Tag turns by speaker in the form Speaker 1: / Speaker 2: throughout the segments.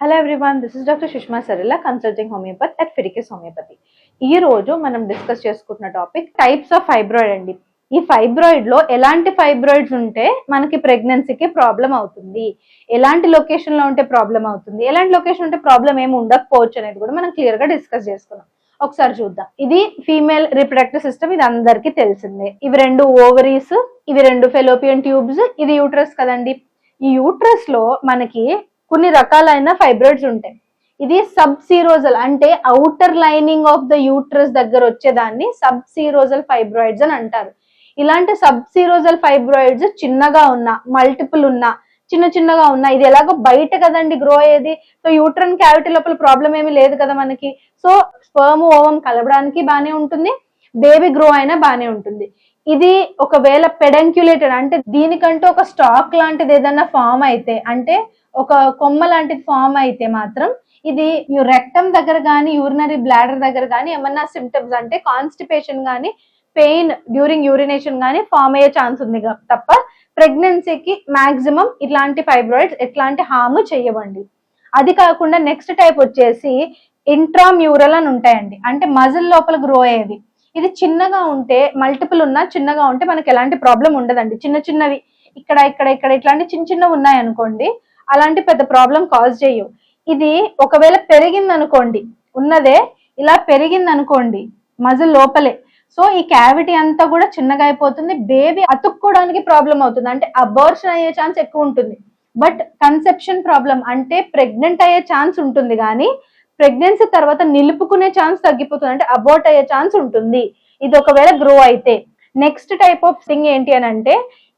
Speaker 1: Hello everyone this is doctor Sushma సరిల్లా consulting homeopathy at ఫిరికిస్ homeopathy ఈ రోజు మనం డిస్కస్ చేసుకుంటున్న టాపిక్ టైప్స్ ఆఫ్ ఫైబ్రాయిడ్ అండి. ఈ ఫైబ్రాయిడ్లో ఎలాంటి ఫైబ్రాయిడ్స్ ఉంటే మనకి ప్రెగ్నెన్సీకి ప్రాబ్లం అవుతుంది? ఎలాంటి లొకేషన్లో ఉంటే ప్రాబ్లం అవుతుంది? ఎలాంటి లొకేషన్ ఉంటే ప్రాబ్లం ఏమి ఉండకపోవచ్చు అనేది కూడా మనం క్లియర్గా డిస్కస్ చేసుకున్నాం. ఒకసారి చూద్దాం. ఇది ఫీమేల్ రిప్రొడక్టివ్ సిస్టమ్ ఇది అందరికీ తెలిసిందే. ఇవి రెండు ఓవరీస్ ఇవి రెండు ఫెలోపియన్ ట్యూబ్స్ ఇది యూట్రస్ కదండి. ఈ యూట్రస్లో మనకి కొన్ని రకాలైన ఫైబ్రాయిడ్స్ ఉంటాయి. ఇది సబ్ సీరోజల్ అంటే outer lining of the uterus దగ్గర వచ్చేదాన్ని సబ్ సీరోజల్ ఫైబ్రాయిడ్స్ అని అంటారు. ఇలాంటి సబ్ సీరోజల్ ఫైబ్రాయిడ్స్ చిన్నగా ఉన్నా మల్టిపుల్ ఉన్నా చిన్న చిన్నగా ఉన్నా ఇది ఎలాగో బయట కదండి గ్రో అయ్యేది. సో యూట్రన్ క్యావిటీ లోపల ప్రాబ్లం ఏమీ లేదు కదా మనకి. సో స్పర్మ్ ఓవం కలవడానికి బానే ఉంటుంది బేబీ గ్రో అయినా బానే ఉంటుంది. ఇది ఒకవేళ పెడంక్యులేటెడ్ అంటే దీనికంటూ ఒక స్టాక్ లాంటిది ఏదైనా ఫామ్ అయితే అంటే ఒక కొమ్మ లాంటిది ఫామ్ అయితే మాత్రం ఇది రెక్టమ్ దగ్గర కానీ యూరినరీ బ్లాడర్ దగ్గర కానీ ఏమన్నా సిమ్టమ్స్ అంటే కాన్స్టిపేషన్ కానీ పెయిన్ డ్యూరింగ్ యూరినేషన్ కానీ ఫామ్ అయ్యే ఛాన్స్ ఉంది తప్ప ప్రెగ్నెన్సీకి మాక్సిమం ఇట్లాంటి ఫైబ్రాయిడ్స్ ఎట్లాంటి హామ్ చేయవండి అది కాకుండా నెక్స్ట్ టైప్ వచ్చేసి ఇంట్రామ్యూరల్ అని ఉంటాయండి. అంటే మజిల్ లోపల గ్రో అయ్యేది ఇది చిన్నగా ఉంటే మల్టిపుల్ ఉన్నా చిన్నగా ఉంటే మనకి ఎలాంటి ప్రాబ్లం ఉండదండి. చిన్న చిన్నవి ఇక్కడ ఇక్కడ ఇక్కడ ఇట్లాంటి చిన్న చిన్నవి ఉన్నాయి అనుకోండి అలాంటి పెద్ద ప్రాబ్లం కాజ్ చేయవు. ఇది ఒకవేళ పెరిగింది అనుకోండి ఉన్నదే ఇలా పెరిగింది అనుకోండి మజిల్ లోపలే. సో ఈ క్యావిటీ అంతా కూడా చిన్నగా అయిపోతుంది బేబీ అతుక్కోవడానికి ప్రాబ్లం అవుతుంది. అంటే అబార్షన్ అయ్యే ఛాన్స్ ఎక్కువ ఉంటుంది. బట్ కన్సెప్షన్ ప్రాబ్లం అంటే ప్రెగ్నెంట్ అయ్యే ఛాన్స్ ఉంటుంది కానీ ప్రెగ్నెన్సీ తర్వాత నిలుపుకునే ఛాన్స్ తగ్గిపోతుంది. అంటే అబోర్ట్ అయ్యే ఛాన్స్ ఉంటుంది. ఇది ఒకవేళ గ్రో అయితే. నెక్స్ట్ టైప్ ఆఫ్ థింగ్ ఏంటి అని అంటే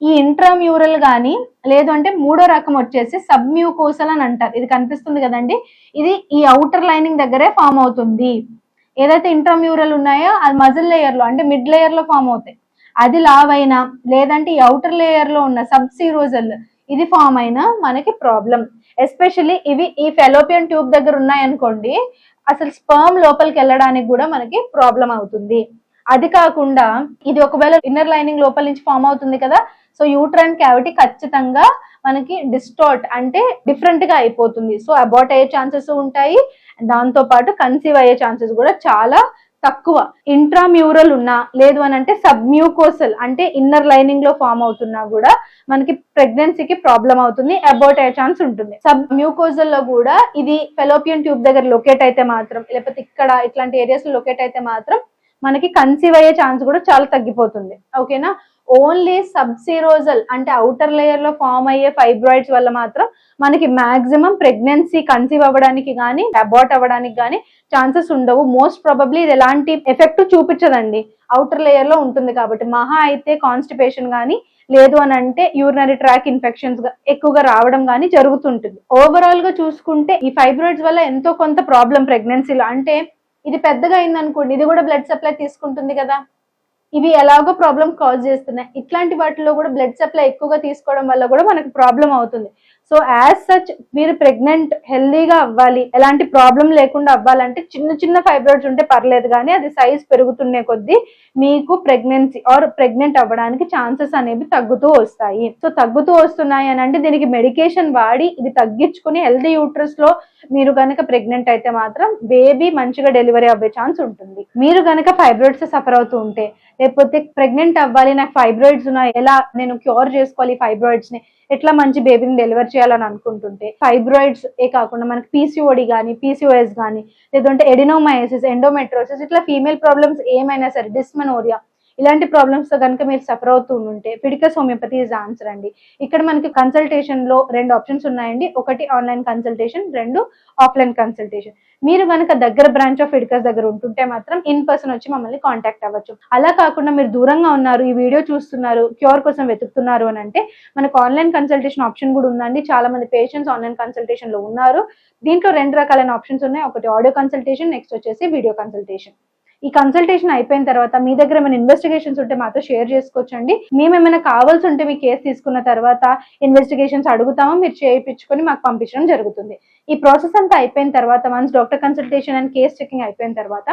Speaker 1: ఈ ఇంట్రామ్యూరల్ కానీ లేదు అంటే మూడో రకం వచ్చేసి సబ్మ్యూకోసల్ అని అంటారు. ఇది కనిపిస్తుంది కదండి. ఇది ఈ అవుటర్ లైనింగ్ దగ్గరే ఫామ్ అవుతుంది. ఏదైతే ఇంట్రామ్యూరల్ ఉన్నాయో అది మజిల్ లేయర్లో అంటే మిడ్ లేయర్లో ఫామ్ అవుతాయి. అది లావ్ అయినా లేదంటే ఈ అవుటర్ లేయర్లో ఉన్న సబ్ సీరోజల్ ఇది ఫామ్ అయినా మనకి ప్రాబ్లం ఎస్పెషల్లీ ఇవి ఈ ఫెలోపియన్ ట్యూబ్ దగ్గర ఉన్నాయనుకోండి అసలు స్పర్మ్ లోపలికి వెళ్ళడానికి కూడా మనకి ప్రాబ్లం అవుతుంది. అది కాకుండా ఇది ఒకవేళ ఇన్నర్ లైనింగ్ లోపల నుంచి ఫామ్ అవుతుంది కదా సో యూట్రైన్ క్యావిటీ ఖచ్చితంగా మనకి డిస్టార్ట్ అంటే డిఫరెంట్గా అయిపోతుంది. సో అబార్ట్ అయ్యే ఛాన్సెస్ ఉంటాయి. దాంతో పాటు కన్సీవ్ అయ్యే ఛాన్సెస్ కూడా చాలా తక్కువ. ఇంట్రామ్యూరల్ ఉన్నా లేదు అని అంటే సబ్మ్యూకోసల్ అంటే ఇన్నర్ లైనింగ్లో ఫామ్ అవుతున్నా కూడా మనకి ప్రెగ్నెన్సీకి ప్రాబ్లం అవుతుంది అబౌట్ అయ్యే ఛాన్స్ ఉంటుంది. సబ్ మ్యూకోజల్లో కూడా ఇది ఫెలోపియన్ ట్యూబ్ దగ్గర లొకేట్ అయితే మాత్రం లేకపోతే ఇక్కడ ఇట్లాంటి ఏరియాస్లో లొకేట్ అయితే మాత్రం మనకి కన్సీవ్ అయ్యే ఛాన్స్ కూడా చాలా తగ్గిపోతుంది. ఓకేనా? ఓన్లీ సబ్సిరోజల్ అంటే అవుటర్ లేయర్లో ఫామ్ అయ్యే ఫైబ్రాయిడ్స్ వల్ల మాత్రం మనకి మాక్సిమం ప్రెగ్నెన్సీ కన్సీవ్ అవ్వడానికి కానీ అబార్ట్ అవ్వడానికి కానీ ఛాన్సెస్ ఉండవు. మోస్ట్ ప్రాబబ్లీ ఇది ఎలాంటి ఎఫెక్ట్ చూపించదండి. అవుటర్ లేయర్లో ఉంటుంది కాబట్టి మహా అయితే కాన్స్టిపేషన్ కానీ లేదు అని అంటే యూరినరీ ట్రాక్ ఇన్ఫెక్షన్స్ ఎక్కువగా రావడం కానీ జరుగుతుంటుంది. ఓవరాల్గా చూసుకుంటే ఈ ఫైబ్రాయిడ్స్ వల్ల ఎంతో కొంత ప్రాబ్లం ప్రెగ్నెన్సీలో. అంటే ఇది పెద్దగా అయింది అనుకోండి ఇది కూడా బ్లడ్ సప్లై తీసుకుంటుంది కదా. ఇవి ఎలాగో ప్రాబ్లం కాజ్ చేస్తున్నాయి. ఇట్లాంటి వాటిలో కూడా బ్లడ్ సప్లై ఎక్కువగా తీసుకోవడం వల్ల కూడా మనకు ప్రాబ్లం అవుతుంది. సో యాజ్ సచ్ మీరు ప్రెగ్నెంట్ హెల్దీగా అవ్వాలి. ఎలాంటి ప్రాబ్లం లేకుండా అవ్వాలంటే చిన్న చిన్న ఫైబ్రాయిడ్స్ ఉంటే పర్లేదు కానీ అది సైజ్ పెరుగుతున్నే కొద్దీ మీకు ప్రెగ్నెన్సీ ఆర్ ప్రెగ్నెంట్ అవ్వడానికి ఛాన్సెస్ అనేవి తగ్గుతూ వస్తాయి. సో తగ్గుతూ వస్తున్నాయి అని అంటే దీనికి మెడికేషన్ వాడి ఇది తగ్గించుకుని హెల్దీ యూట్రస్లో మీరు కనుక ప్రెగ్నెంట్ అయితే మాత్రం బేబీ మంచిగా డెలివరీ అవ్వే ఛాన్స్ ఉంటుంది. మీరు కనుక ఫైబ్రాయిడ్స్ సఫర్ అవుతూ ఉంటే లేకపోతే ప్రెగ్నెంట్ అవ్వాలి నాకు ఫైబ్రాయిడ్స్ ఉన్నాయి ఎలా నేను క్యూర్ చేసుకోవాలి ఫైబ్రాయిడ్స్ని ఎట్లా మంచి బేబీని డెలివర్ చేయాలని అనుకుంటుంటే ఫైబ్రాయిడ్స్ ఏ కాకుండా మనకి పీసీఓడి కానీ పీసీఓఎస్ కానీ లేదంటే ఎడినోమయోసిస్ ఎండోమెట్రోసిస్ ఇట్లా ఫీమేల్ ప్రాబ్లమ్స్ ఏమైనా సరే డిస్మనోరియా ఇలాంటి ప్రాబ్లమ్స్తో కనుక మీరు సఫర్ అవుతూ ఉంటే ఫిడికస్ హోమియోపతి ఇస్ ఆన్సర్ అండి. ఇక్కడ మనకి కన్సల్టేషన్లో రెండు ఆప్షన్స్ ఉన్నాయండి. ఒకటి ఆన్లైన్ కన్సల్టేషన్ రెండు ఆఫ్లైన్ కన్సల్టేషన్ మీరు కనుక దగ్గర బ్రాంచ్ ఆఫ్ ఫిడికస్ దగ్గర ఉంటుంటే మాత్రం ఇన్ పర్సన్ వచ్చి మమ్మల్ని కాంటాక్ట్ అవ్వచ్చు. అలా కాకుండా మీరు దూరంగా ఉన్నారు ఈ వీడియో చూస్తున్నారు క్యూర్ కోసం వెతుకుతున్నారు అని అంటే మనకు ఆన్లైన్ కన్సల్టేషన్ ఆప్షన్ కూడా ఉందండి. చాలా మంది పేషెంట్స్ ఆన్లైన్ కన్సల్టేషన్లో ఉన్నారు. దీంట్లో రెండు రకాలైన ఆప్షన్స్ ఉన్నాయి. ఒకటి ఆడియో కన్సల్టేషన్ నెక్స్ట్ వచ్చేసి వీడియో కన్సల్టేషన్ ఈ కన్సల్టేషన్ అయిపోయిన తర్వాత మీ దగ్గర ఏమైనా ఇన్వెస్టిగేషన్స్ ఉంటే మాతో షేర్ చేసుకోవచ్చండి. మేము ఏమైనా కావాల్సి ఉంటే మీ కేసు తీసుకున్న తర్వాత ఇన్వెస్టిగేషన్స్ అడుగుతామో మీరు చేయించుకొని మాకు పంపించడం జరుగుతుంది. ఈ ప్రాసెస్ అంతా అయిపోయిన తర్వాత once doctor consultation and case checking అయిపోయిన తర్వాత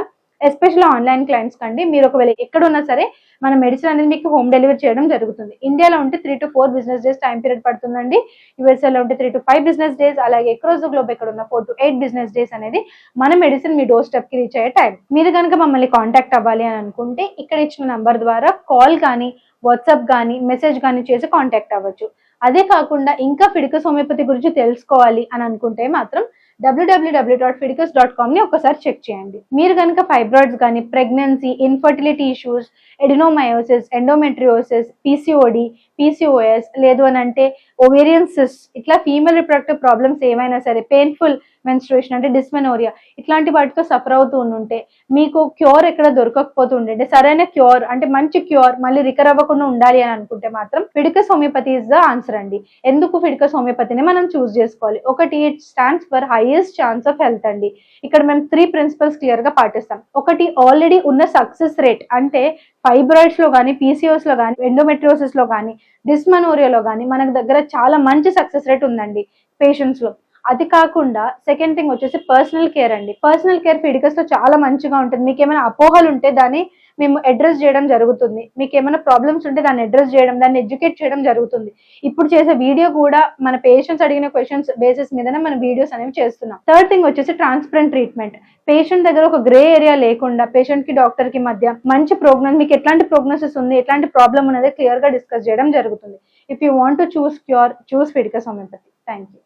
Speaker 1: ఎస్పెషల్లీ ఆన్లైన్ క్లయింట్స్ కండి. మీరు ఒకవేళ ఎక్కడ ఉన్నా సరే మన మెడిసిన్ అనేది మీకు హోమ్ డెలివరీ చేయడం జరుగుతుంది. ఇండియాలో ఉంటే three to four business days time period పడుతుందండి. యూఎస్ఏలో ఉంటే three to five business days అలాగే ఎక్రోజ్ గ్లోబ్ ఎక్కడ ఉన్న four to eight business days అనేది మన మెడిసిన్ మీ డోర్ స్టెప్కి రీచ్ అయ్యే టైం. మీరు కనుక మమ్మల్ని కాంటాక్ట్ అవ్వాలి అని అనుకుంటే ఇక్కడ ఇచ్చిన నంబర్ ద్వారా కాల్ కానీ వాట్సాప్ కానీ మెసేజ్ కానీ చేసి కాంటాక్ట్ అవ్వచ్చు. అదే కాకుండా ఇంకా ఫిడికస్ హోమియోపతి గురించి తెలుసుకోవాలి అని అనుకుంటే మాత్రం డబ్ల్యూడబ్ల్యూడబ్ల్యూ డాట్ ఫిడికస్ డాట్ కామ్ని ఒకసారి చెక్ చేయండి. మీరు కనుక ఫైబ్రాయిడ్స్ కానీ pregnancy infertility issues adenomyosis endometriosis PCOD PCOS లేదు అని అంటే ఓవేరియన్సిస్ ఇట్లా ఫీమేల్ రిప్రొడక్టివ్ ప్రాబ్లమ్స్ ఏమైనా సరే పెయిన్ఫుల్ మెన్స్ట్రుయేషన్ అంటే డిస్మెనోరియా ఇట్లాంటి వాటితో సఫర్ అవుతూ ఉంటే మీకు క్యూర్ ఎక్కడ దొరకకపోతుండే అంటే సరైన క్యూర్ అంటే మంచి క్యూర్ మళ్ళీ రికర్ అవ్వకుండా ఉండాలి అని అనుకుంటే మాత్రం ఫిడికస్ హోమియోపతి ఇస్ ద ఆన్సర్ అండి. ఎందుకు ఫిడికస్ హోమియోపతిని మనం చూస్ చేసుకోవాలి? ఒకటి it stands for highest chance of health అండి. ఇక్కడ మేము త్రీ ప్రిన్సిపల్స్ క్లియర్గా పాటిస్తాం. ఒకటి ఆల్రెడీ ఉన్న సక్సెస్ రేట్ అంటే ఫైబ్రాయిడ్స్లో కానీ పీసీఓస్లో కానీ ఎండోమెట్రియోసిస్లో కానీ డిస్మనోరియాలో కానీ మనకు దగ్గర చాలా మంచి సక్సెస్ రేట్ ఉందండి. పేషెంట్స్లో. అది కాకుండా సెకండ్ థింగ్ వచ్చేసి పర్సనల్ కేర్ అండి. పర్సనల్ కేర్ ఫిడికస్లో చాలా మంచిగా ఉంటుంది. మీకు ఏమైనా అపోహలు ఉంటే దాన్ని మేము అడ్రస్ చేయడం జరుగుతుంది. మీకు ఏమైనా ప్రాబ్లమ్స్ ఉంటే దాన్ని అడ్రస్ చేయడం దాన్ని ఎడ్యుకేట్ చేయడం జరుగుతుంది. ఇప్పుడు చేసే వీడియో కూడా మన పేషెంట్స్ అడిగిన క్వశ్చన్స్ బేసిస్ మీదనే మన వీడియోస్ అనేవి చేస్తున్నాం. థర్డ్ థింగ్ వచ్చేసి ట్రాన్స్పరెంట్ ట్రీట్మెంట్ పేషెంట్ దగ్గర ఒక గ్రే ఏరియా లేకుండా పేషెంట్కి డాక్టర్కి మధ్య మంచి ప్రోగ్నోస్ మీకు ఎట్లాంటి ప్రోగ్నోసిస్ ఉంది ఎట్లాంటి ప్రాబ్లం ఉన్నది క్లియర్గా డిస్కస్ చేయడం జరుగుతుంది. If you want to choose cure choose Fidicus homeopathy thank you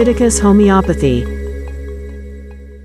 Speaker 2: Leviticus Homeopathy.